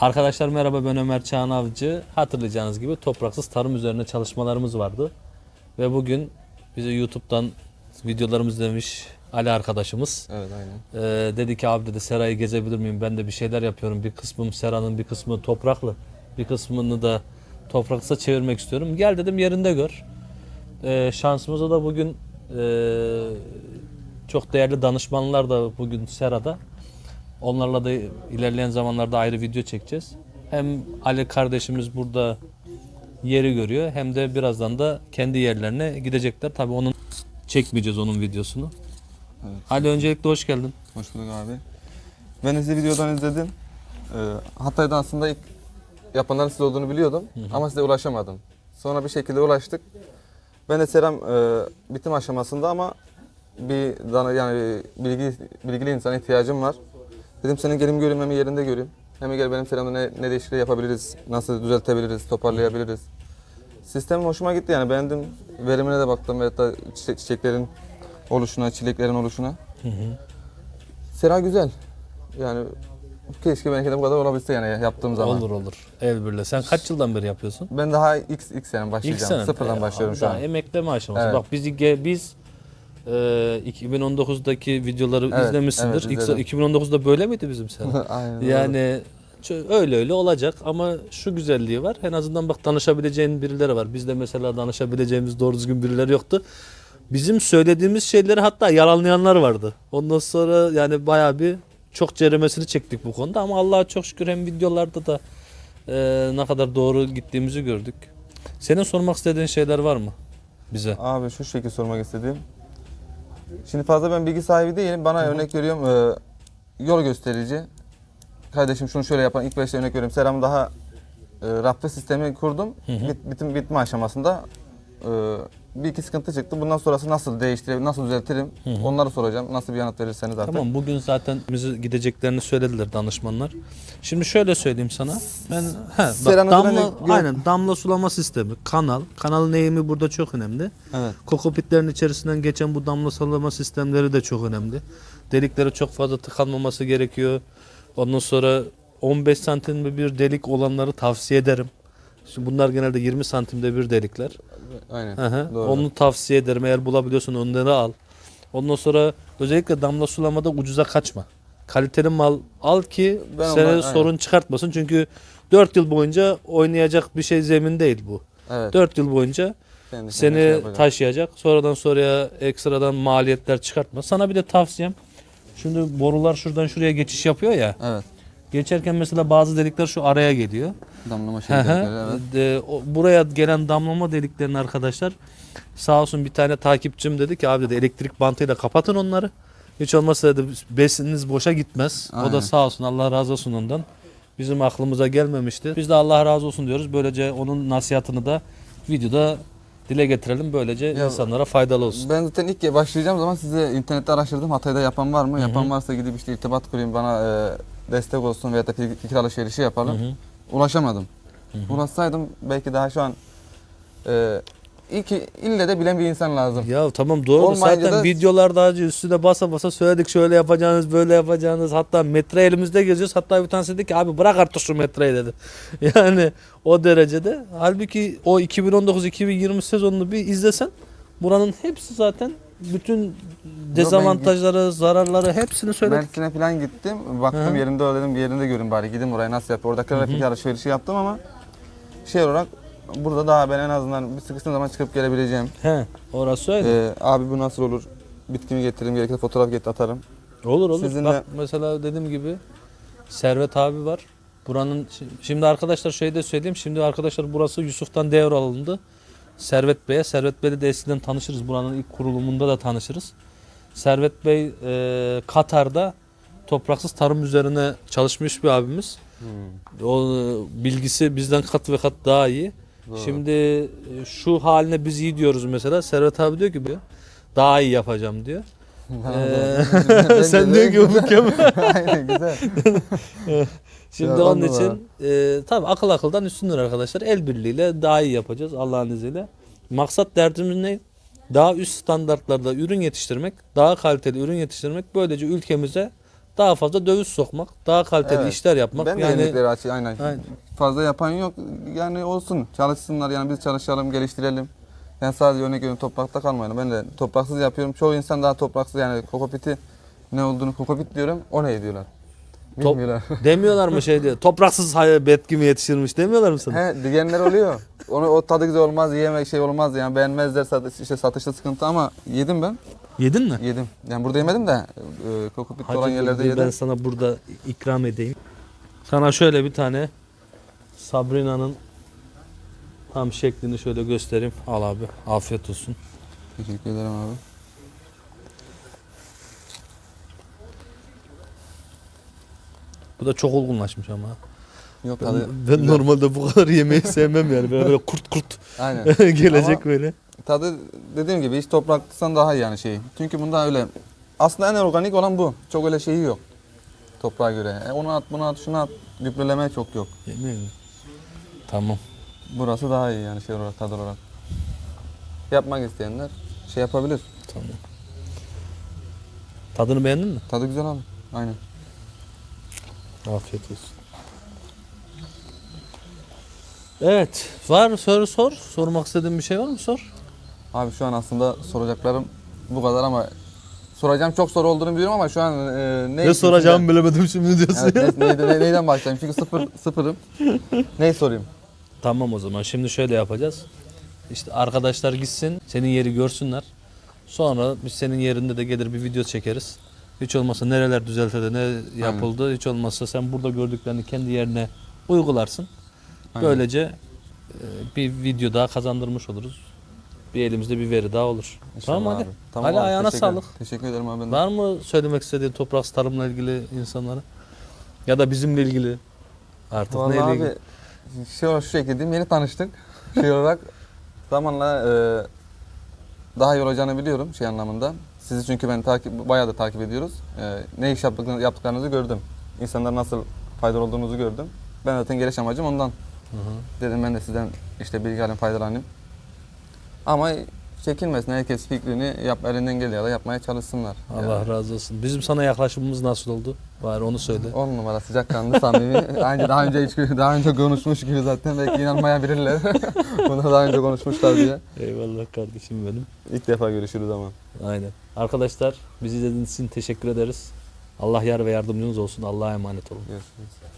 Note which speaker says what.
Speaker 1: Arkadaşlar merhaba ben Ömer Çağan Avcı. Hatırlayacağınız gibi topraksız tarım üzerine çalışmalarımız vardı. Ve bugün bize YouTube'dan videolarımız izlemiş Ali arkadaşımız.
Speaker 2: Evet aynen.
Speaker 1: Ee, dedi ki abi dedi serayı gezebilir miyim? Ben de bir şeyler yapıyorum. Bir kısmım seranın bir kısmı topraklı. Bir kısmını da topraksız çevirmek istiyorum. Gel dedim yerinde gör. Ee, şansımıza da bugün ee, çok değerli danışmanlar da bugün serada. Onlarla da ilerleyen zamanlarda ayrı video çekeceğiz. Hem Ali kardeşimiz burada yeri görüyor hem de birazdan da kendi yerlerine gidecekler. Tabii onun çekmeyeceğiz onun videosunu.
Speaker 2: Evet.
Speaker 1: Ali öncelikle hoş geldin.
Speaker 2: Hoş bulduk abi. Ben sizi videodan izledim. Ee, Hatay'da aslında ilk yapanların siz olduğunu biliyordum ama size ulaşamadım. Sonra bir şekilde ulaştık. Ben de seram e, bitim aşamasında ama bir yani bilgi bilgili insana ihtiyacım var. Dedim senin gelin göreyim hem yerinde göreyim. Hem gel benim seramda ne, ne değişikliği yapabiliriz, nasıl düzeltebiliriz, toparlayabiliriz. Sistem hoşuma gitti yani beğendim. Verimine de baktım ve çiçek- çiçeklerin oluşuna, çileklerin oluşuna. Sera güzel. Yani keşke benimki de bu kadar olabilse yani yaptığım zaman.
Speaker 1: Olur olur. El birle. Sen kaç yıldan beri yapıyorsun?
Speaker 2: Ben daha x x yani
Speaker 1: İlk
Speaker 2: başlayacağım.
Speaker 1: sene.
Speaker 2: Sıfırdan
Speaker 1: Ee,
Speaker 2: başlıyorum şu
Speaker 1: daha
Speaker 2: an.
Speaker 1: Emekleme aşaması.
Speaker 2: Evet.
Speaker 1: Bak bizi ge- biz e, 2019'daki videoları
Speaker 2: Evet,
Speaker 1: izlemişsindir.
Speaker 2: evet,
Speaker 1: İlk
Speaker 2: izledim.
Speaker 1: 2019'da böyle miydi bizim sene?
Speaker 2: Aynen.
Speaker 1: yani çö- öyle öyle olacak ama şu güzelliği var. En azından bak danışabileceğin birileri var. Bizde mesela danışabileceğimiz doğru düzgün birileri yoktu. Bizim söylediğimiz şeyleri hatta yalanlayanlar vardı. Ondan sonra yani bayağı bir çok ceremesini çektik bu konuda ama Allah'a çok şükür hem videolarda da e, ne kadar doğru gittiğimizi gördük. Senin sormak istediğin şeyler var mı bize?
Speaker 2: Abi şu şekilde sormak istediğim. Şimdi fazla ben bilgi sahibi değilim. Bana örnek veriyorum e, yol gösterici. Kardeşim şunu şöyle yapan ilk başta örnek veriyorum. Seramı daha e, raflı sistemi kurdum. Bit, bitim bitme aşamasında e, bir iki sıkıntı çıktı. Bundan sonrası nasıl değiştirebilirim, nasıl düzeltirim? Onları soracağım. Nasıl bir yanıt verirseniz artık.
Speaker 1: Tamam bugün zaten bizi gideceklerini söylediler danışmanlar. Şimdi şöyle söyleyeyim sana. Ben he, bak, damla
Speaker 2: gö-
Speaker 1: aynen damla sulama sistemi, kanal. Kanalın eğimi burada çok önemli.
Speaker 2: Evet.
Speaker 1: Kokopitlerin içerisinden geçen bu damla sulama sistemleri de çok önemli. Deliklere çok fazla tıkanmaması gerekiyor. Ondan sonra 15 santimde bir delik olanları tavsiye ederim. Şimdi bunlar genelde 20 santimde bir delikler.
Speaker 2: Aynen. Doğru.
Speaker 1: Onu tavsiye ederim. Eğer bulabiliyorsan onları al. Ondan sonra özellikle damla sulamada ucuza kaçma. Kaliteli mal al ki
Speaker 2: Ben
Speaker 1: sana
Speaker 2: ondan-
Speaker 1: sorun çıkartmasın. Çünkü 4 yıl boyunca oynayacak bir şey zemin değil bu.
Speaker 2: Evet.
Speaker 1: 4 yıl boyunca
Speaker 2: Kendi
Speaker 1: seni
Speaker 2: şey
Speaker 1: taşıyacak. Sonradan sonraya ekstradan maliyetler çıkartma. Sana bir de tavsiyem. Şimdi borular şuradan şuraya geçiş yapıyor ya.
Speaker 2: Evet.
Speaker 1: Geçerken mesela bazı delikler şu araya geliyor.
Speaker 2: Damlama şeyleri.
Speaker 1: hı.
Speaker 2: evet.
Speaker 1: O- buraya gelen damlama deliklerini arkadaşlar sağ olsun bir tane takipçim dedi ki abi dedi elektrik bantıyla kapatın onları. Hiç olmazsa dedi besininiz boşa gitmez. O
Speaker 2: Aynen.
Speaker 1: da sağ olsun Allah razı olsun ondan. Bizim aklımıza gelmemişti. Biz de Allah razı olsun diyoruz. Böylece onun nasihatını da videoda dile getirelim. Böylece
Speaker 2: Ya-
Speaker 1: insanlara faydalı olsun.
Speaker 2: Ben zaten ilk başlayacağım zaman size internette araştırdım. Hatay'da yapan var mı? Yapan varsa gidip işte irtibat kurayım bana e, destek olsun veya da fikir, alışverişi yapalım.
Speaker 1: Hı hı.
Speaker 2: Ulaşamadım. Ulaşsaydım belki daha şu an e, ilk ille de bilen bir insan lazım.
Speaker 1: Ya tamam doğru.
Speaker 2: Olmayınca
Speaker 1: Zaten
Speaker 2: da-
Speaker 1: videolarda acı üstüne basa basa söyledik şöyle yapacağınız böyle yapacağınız. Hatta metre elimizde geziyoruz. Hatta bir tanesi dedi ki abi bırak artık şu metreyi dedi. Yani o derecede. Halbuki o 2019-2020 sezonunu bir izlesen buranın hepsi zaten bütün dezavantajları, zararları hepsini söyledik.
Speaker 2: Mersin'e falan gittim. Baktım
Speaker 1: Hı hı.
Speaker 2: yerinde o dedim yerinde görün bari gidin buraya nasıl yapıyor. Oradakilerle fikir alışverişi yaptım ama şey olarak burada daha ben en azından bir sıkıştığım zaman çıkıp gelebileceğim.
Speaker 1: He, orası öyle.
Speaker 2: E, abi bu nasıl olur? Bitkimi getireyim gerekirse fotoğraf getir atarım.
Speaker 1: Olur olur.
Speaker 2: Sizinle-
Speaker 1: Bak mesela dediğim gibi Servet abi var. Buranın şimdi arkadaşlar şey de söyleyeyim. Şimdi arkadaşlar burası Yusuf'tan devralındı. Servet Bey'e. Servet Bey'le de eskiden tanışırız. Buranın ilk kurulumunda da tanışırız. Servet Bey e, Katar'da topraksız tarım üzerine çalışmış bir abimiz. O e, bilgisi bizden kat ve kat daha iyi.
Speaker 2: Doğru.
Speaker 1: Şimdi e, şu haline biz iyi diyoruz mesela. Servet abi diyor ki "Ben daha iyi yapacağım diyor. Ee, sen diyor ki bu mükemmel.
Speaker 2: Aynen güzel.
Speaker 1: Şimdi
Speaker 2: Ya,
Speaker 1: onun için e, tabii akıl akıldan üstündür arkadaşlar. El birliğiyle daha iyi yapacağız Allah'ın izniyle. Maksat derdimiz ne? Daha üst standartlarda ürün yetiştirmek, daha kaliteli ürün yetiştirmek. Böylece ülkemize daha fazla döviz sokmak, daha kaliteli
Speaker 2: Evet.
Speaker 1: işler yapmak.
Speaker 2: Ben de
Speaker 1: yani
Speaker 2: yenilikleri aynen.
Speaker 1: Aynen.
Speaker 2: Fazla yapan yok. Yani olsun. Çalışsınlar yani biz çalışalım, geliştirelim. Yani sadece örnek veriyorum toprakta kalmayalım. Ben de topraksız yapıyorum. Çoğu insan daha topraksız yani kokopiti ne olduğunu kokopit diyorum. O ne diyorlar.
Speaker 1: Top- demiyorlar mı şey diye. Topraksız hay- bitki mi yetiştirmiş demiyorlar mı sana?
Speaker 2: He diyenler oluyor. Onu o tadı güzel olmaz, yiyemek şey olmaz yani beğenmezler satış, işte satışta sıkıntı ama yedim ben.
Speaker 1: Yedin mi?
Speaker 2: Yedim. Yani burada yemedim de e, kokopit olan yerlerde
Speaker 1: dur, ben
Speaker 2: yedim.
Speaker 1: sana burada ikram edeyim. Sana şöyle bir tane Sabrina'nın tam şeklini şöyle göstereyim. Al abi. Afiyet olsun.
Speaker 2: Teşekkür ederim abi.
Speaker 1: Bu da çok olgunlaşmış ama.
Speaker 2: Yok
Speaker 1: Ben,
Speaker 2: tadı.
Speaker 1: ben
Speaker 2: güzel.
Speaker 1: normalde bu kadar yemeği sevmem yani. Böyle, böyle kurt kurt
Speaker 2: Aynen.
Speaker 1: gelecek
Speaker 2: Ama-
Speaker 1: böyle.
Speaker 2: Tadı dediğim gibi hiç topraklısan daha iyi yani şeyi. Çünkü bunda öyle aslında en organik olan bu. Çok öyle şeyi yok. Toprağa göre. E onu at, bunu at, şunu at. Gübreleme çok yok.
Speaker 1: Yemeği mi? Tamam.
Speaker 2: Burası daha iyi yani şey olarak, tadı olarak. Yapmak isteyenler şey yapabilir.
Speaker 1: Tamam. Tadını beğendin mi?
Speaker 2: Tadı güzel abi. Aynen.
Speaker 1: Afiyet olsun. Evet. Var soru sor. Sormak istediğin bir şey var mı? Sor.
Speaker 2: Abi şu an aslında soracaklarım bu kadar ama soracağım çok soru olduğunu biliyorum ama şu an e, ne,
Speaker 1: Ne soracağımı bilemedim şimdi diyorsun.
Speaker 2: Evet, ne, neyden, ne- neyden başlayayım? Çünkü sıfır, sıfırım. Neyi sorayım?
Speaker 1: Tamam o zaman. Şimdi şöyle yapacağız. İşte arkadaşlar gitsin, senin yeri görsünler. Sonra biz senin yerinde de gelir bir video çekeriz. Hiç olmazsa nereler düzeltildi, ne yapıldı. Hiç olmazsa sen burada gördüklerini kendi yerine uygularsın.
Speaker 2: Aynen.
Speaker 1: Böylece e, bir video daha kazandırmış oluruz. Bir elimizde bir veri daha olur. tamam
Speaker 2: İnşallah
Speaker 1: hadi.
Speaker 2: abi.
Speaker 1: Hadi
Speaker 2: abi,
Speaker 1: ayağına
Speaker 2: teşekkür-
Speaker 1: sağlık.
Speaker 2: Teşekkür ederim abi. Ben de.
Speaker 1: Var mı söylemek istediğin toprak tarımla ilgili insanlara? Ya da bizimle ilgili? Artık
Speaker 2: Vallahi
Speaker 1: neyle
Speaker 2: abi
Speaker 1: ilgili?
Speaker 2: şey olarak şu şekilde diyeyim yeni tanıştık. Şey olarak zamanla e, daha iyi olacağını biliyorum şey anlamında. Sizi çünkü ben takip bayağı da takip ediyoruz. E, ne iş yaptıklarınızı, yaptıklarınızı gördüm. İnsanlar nasıl faydalı olduğunuzu gördüm. Ben zaten geliş amacım ondan.
Speaker 1: Hı hı.
Speaker 2: Dedim ben de sizden işte bilgi alayım faydalanayım. Ama çekinmesin herkes fikrini yap, elinden geliyor da yapmaya çalışsınlar.
Speaker 1: Allah
Speaker 2: Yani.
Speaker 1: razı olsun. Bizim sana yaklaşımımız nasıl oldu? Bari onu söyle.
Speaker 2: On numara sıcakkanlı samimi. Aynı daha önce hiç daha önce konuşmuş gibi zaten belki inanmayabilirler. Bunu daha önce konuşmuşlar diye.
Speaker 1: Eyvallah kardeşim benim.
Speaker 2: İlk defa görüşürüz ama.
Speaker 1: Aynen. Arkadaşlar bizi izlediğiniz için teşekkür ederiz. Allah yar ve yardımcınız olsun. Allah'a emanet olun.
Speaker 2: Görüşürüz.